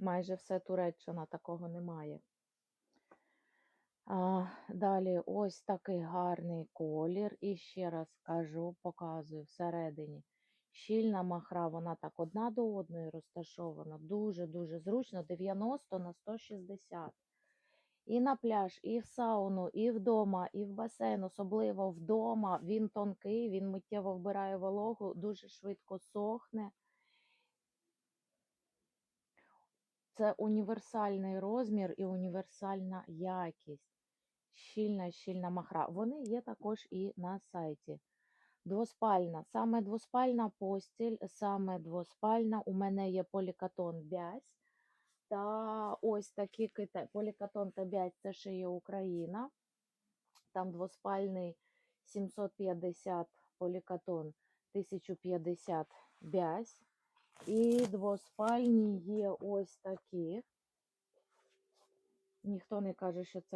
Майже все Туреччина такого немає. А, далі ось такий гарний колір. І ще раз кажу, показую всередині. Щільна махра, вона так одна до одної розташована. Дуже-дуже зручно. 90 на 160. І на пляж, і в сауну, і вдома, і в басейн, особливо вдома. Він тонкий, він миттєво вбирає вологу, дуже швидко сохне. Це універсальний розмір і універсальна якість. Щільна, щільна махра. Вони є також і на сайті. Двоспальна. Саме двоспальна постіль, саме двоспальна. У мене є полікатон бязь. Та ось такі китай. Полікатон та бязь це шиє Україна. Там двоспальний 750 полікатон, 1050 бязь. І двоспальні є ось такі. Ніхто не каже, що це